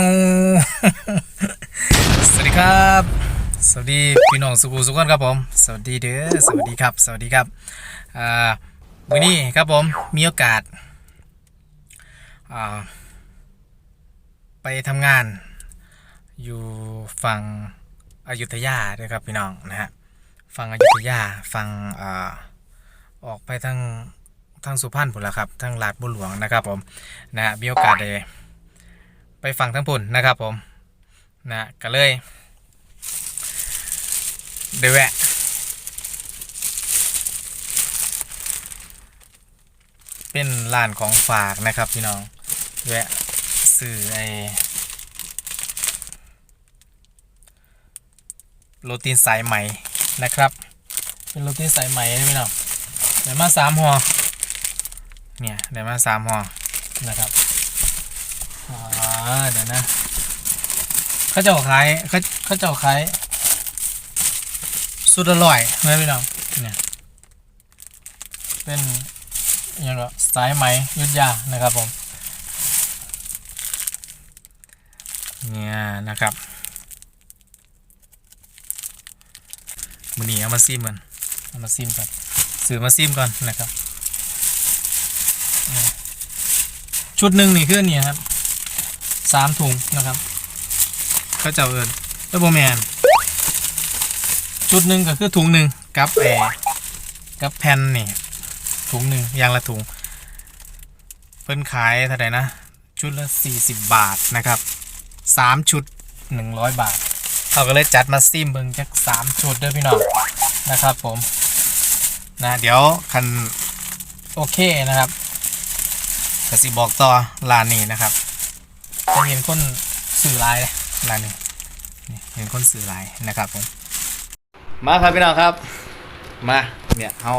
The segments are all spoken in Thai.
สวัสดีครับ สวัสดีพี่น้องสุขุสุขคนครับผม สวัสดีเด้อสวัสดีครับ สวัสดีครับอ่าวันนี้ครับผมมีโอกาสอ่าไปทำงานอยู่ฝั่งอยุธยาด้วยครับพี่น้องนะฮะฝั่งอยุธยาฝั่งอ่าออกไปทางทางสุพรรณพุ่นละครับทางลาดบุญหลวงนะครับผมนะฮะมีโอกาสได้ ไปฝั่งทั้งพุ่นนะครับผมนะก็เลยเดยวแวะเป็นร้านของฝากนะครับพี่น้องแวะซื้อไอโรตีนสายไหมนะครับ เป็นโรตีนสายไหมนะพี่น้องได้มาสามห่อเนี่ยได้มาสามห่อนะครับ อ่าเดี๋ยวนะเขาเจ้าขายเขาเขาเจ้าขายสุดอร่อยนะพี่น้องเนี่ยเป็นอยังไงสายไหมยุทธยานะครับผมเนี่ยนะครับมือนี้เอามาซิมกันเอามาซิมก่อนซื้อมาซิมก่อนนะครับชุดหนึ่งนี่คืออนนี่ครับ สามถุงนะครับเขาเจ้าเอิญแล้วโบแมนชุดหนึ่งก็คือถุงหนึ่งกับแอร์กับแผ่นนี่ถุงหนึ่งอยางละถุง เพิ่นขายเท่าไหร่นะ ชุดละ 40 บาทนะครับ 3 ชุด 100 บาทเขาก็เลยจัดมาซิมเบิ่งจัก3 ชุดด้อพี่น้องนะครับผมนะเดี๋ยวคันโอเคนะครับกสิบอกต่อร้านนี้นะครับ จะเห็นคนสื่อไลน์เลยร้านนี้นี่เห็นคนสื่อหลายนะครับผมมาครับพี่น้องครับ มาเนี่ยเอา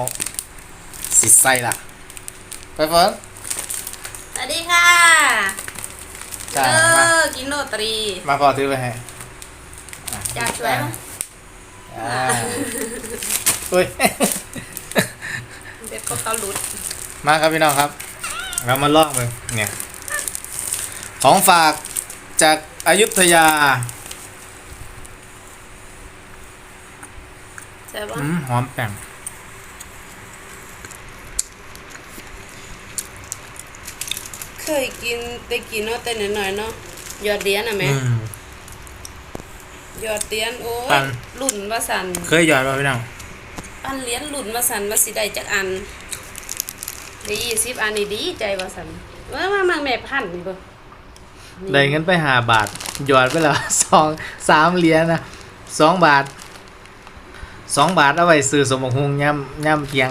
สิไส้ละไปเฟิร์นสวัสดีค่ะจ้าเอมาอกินโรตรีมาพอถือไปให้อะอยากช่วยไหมอ่าอุ้ย เด็กก็เขาหลุดมาครับพี่น้องครับ เรามาลอกเลยเนี่ย ของฝากจากอายุทยาใช่ปะอืมหอมแป้งเคยกินได้กินเนาะแต่หน่อยๆเนาะยอดเดียนอะแม่อืม ยอดเดียนโอ้ปัยนรุ่นว่าสันเคยหยอดป่ะพี่น้องปั้นเหรียญรุ่นว่าสันว่าสิได้จักอันได้ยี่สิบอันนี่ดีใจว่าสันว่ามามาแม่พันนี่บ่ ได้เงินไปหาบาท หยอดไปแล้วสองสามเหรียญนะสองบาทสองบาทเอาไว้ซื้อสมบกฮุงย่ำย่ำเทียง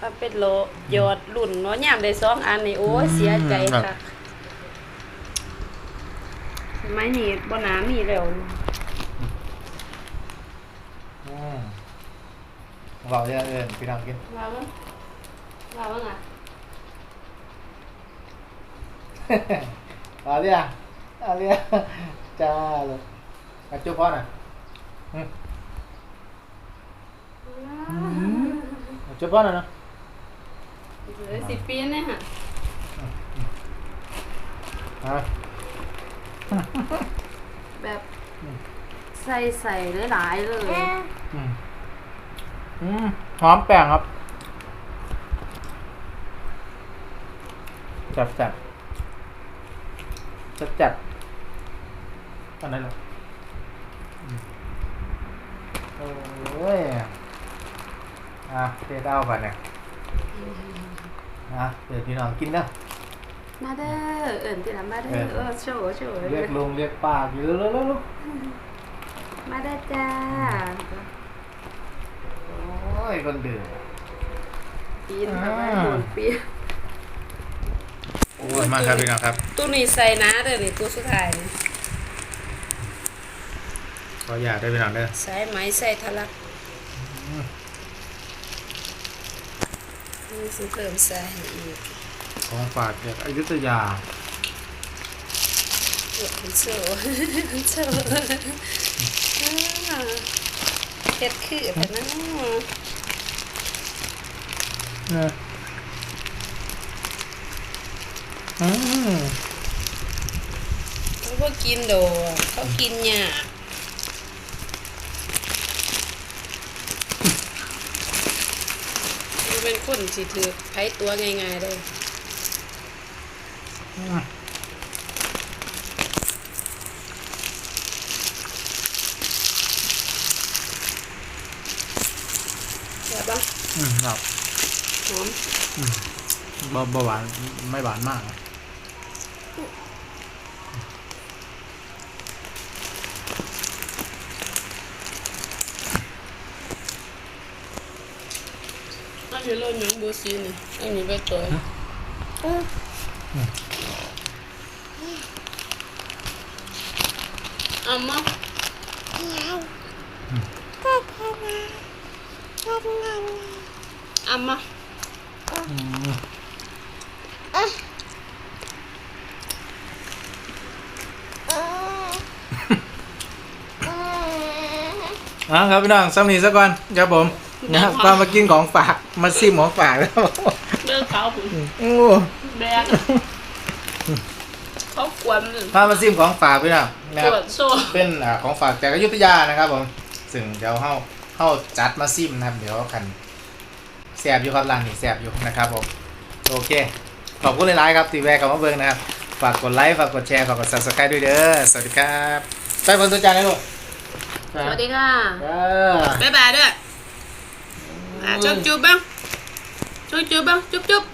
ว่าเป็นโลยอดรุ่นเนาะยามได้สองอันนี่โอ้ยเสียใจครับค่ะไม้นี่บ่น้ามีแล้วบอกเรื่องอื่นพี่น้องกินว่าบ้างว่าบ้างอะ เอาเรื่องเอาเรื่องจ้าเลยมาจุ๊บพ่อหน่อยอืมมาจุ๊บพ่อหน่อยเนาะเหลือสิบปีเนี่ยฮะเอาแบบใส่ใส่หลายๆเลยอืมอืมหอมแป้งครับจับจับ จับจับอันนั้นเหรออืมโอ้ยอะเทเด้าก่อนเนี่ยอะเดี๋ยวพี่น้องกินเด้อมาเด้อเอิ่นที่ละมาเด้อเอิ่นเออโชว์โชว์เรียกลุงเรียกป้าอยู่แล้วแล้วลูกมาเด้อจ้าโอ้ยคนดื่มปีนแบบว่าอ่าโดนปีน โอ้ยมาครับพี่น้องครับตู้นี้ใส่นะเด้อนี่ตู้สุดท้ายนี่ขออยากได้พี่น้องเด้อใส่ไหมใส่ทะลักนี่สิเพิ่มใส่ให้อีกของฝากจากอยุธยาเดี๋ยวมันโชว์โชว์อ่าเฮ็ดคือแต่นะเนี่ย อืมมันก็พวกกินโดเขากินยากมันเป็นคนสิถือไผตัวง่ายๆเลยแบบว่าอืมครับหอมบเบาหวานไม่หวานมากนะ อันนี้รสยังบูซีนี่อันนี้ใบเตยเอามาเอามา อืม อะครับพี่น้องสำนีซะก่อนครับผมนะครับพามากินของฝากมาซิมของฝากแล้วเลิกเขาผมโอ้แบกเขากวนเลยพามาซิมของฝากพี่น้องนะปครับวดโซ่เป็นอ่าของฝากจากอยุธยานะครับผมซึ่งเดี๋ยวเฮาเฮาจัดมาซิมนะครับ เดี๋ยวคันแสบอยู่ครับร้านนี้แสบอยู่นะครับผมโอเค ขอบคุณหลายๆครับที่แวะเข้ามาเบิ่งนะครับ ฝากกดไลค์ ฝากกดแชร์ ฝากกด subscribe ด้วยเด้อ สวัสดีครับ ไปบนตัวจานเลยลูก สวัสดีค่ะเออบ๊ายบายด้วยอะจุ๊บจุ๊บบ้างจุ๊บจุ๊บบ้างจุ๊บจุ๊บ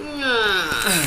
อืม